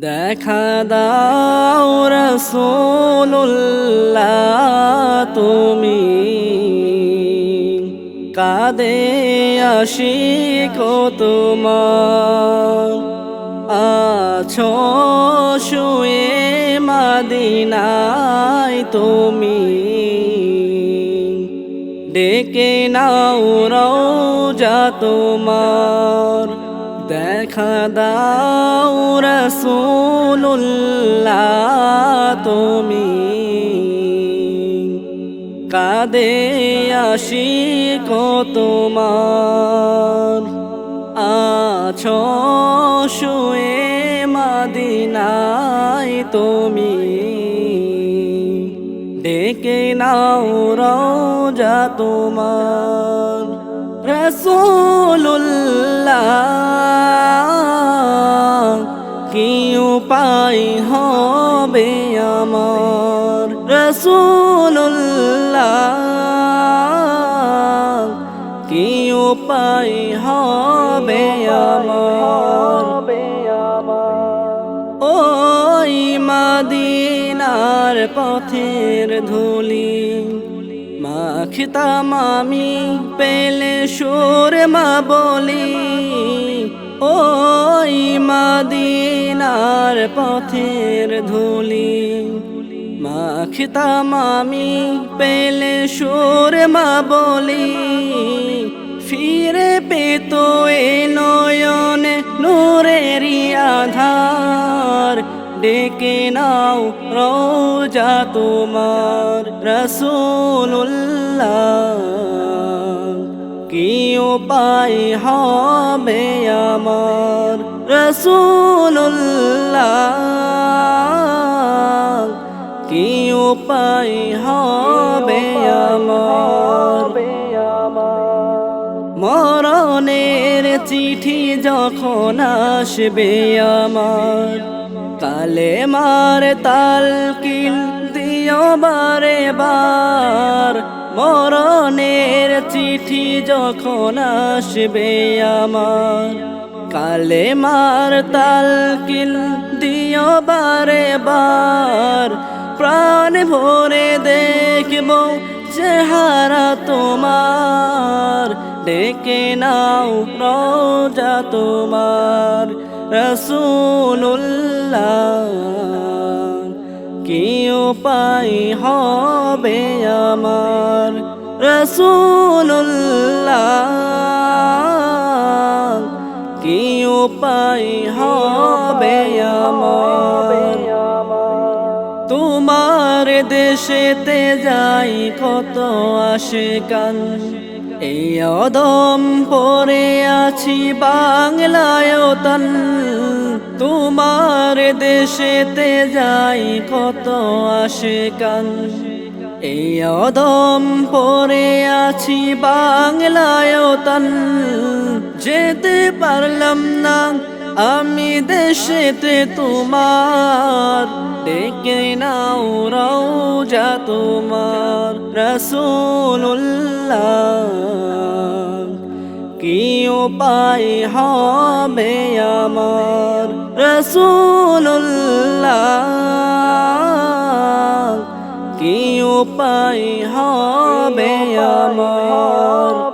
দেখা দাও রসুল্লাহ তুমি। কাদে আশিক তোমার। আছো শুয়ে মাদিনায় তুমি। ডেকে নাও রওজা তোমার। দেখা দাও রসুল্লাহ তুমি কাদে আশিক তোমার। আছো শুয়ে মাদিনায় তুমি। ডেকে নাও রওজা তোমার। রসুল্লাহ কি উপায় হবে আমার? রসুল্লাহ কি উপায় হবে আমার? ওই মাদিনার পথের ধুলি, মাখিতাম আমি, পেলে সুর মা বলি। ওই মাদিনার পথের ধুলি। মাখিতাম আমি পেলে সুর মা বলি। ফিরে পেত এ নয়নে নূরেরই আধার। ডেকে নাও রোজা তোমার রসুল্লাহ কি উপায় হবে আমার? রসুল্লাহ কি উপায় হবে আমার। মরণের চিঠি যখন আসবে আমার কালে মার তালকিল দিও বারে বার মরণের চিঠি যখন আসবে আমার কালে মার তালকিল দিও বারে বার। প্রাণ ভরে দেখব চেহারা তোমার। ডেকে নাও রোজা তোমার। রসুল্লাহ কি উপায় হবে আমার? রসুল্লাহ উপায় হবে আমার। তোমার দেশেতে যাই কত আসে কান এই অদম পরে আছি বাংলায় তান তোমার দেশেতে যাই কত আসে কান এই অদম পরে আছি বাংলায় তান যেতে পারলাম না। আমি দেশেতে তোমার। ডেকে নাও রওজা তোমার। রসুল্লাহ কি উপায় হবে আমার? রসুল্লাহ কি উপায় হবে আমার?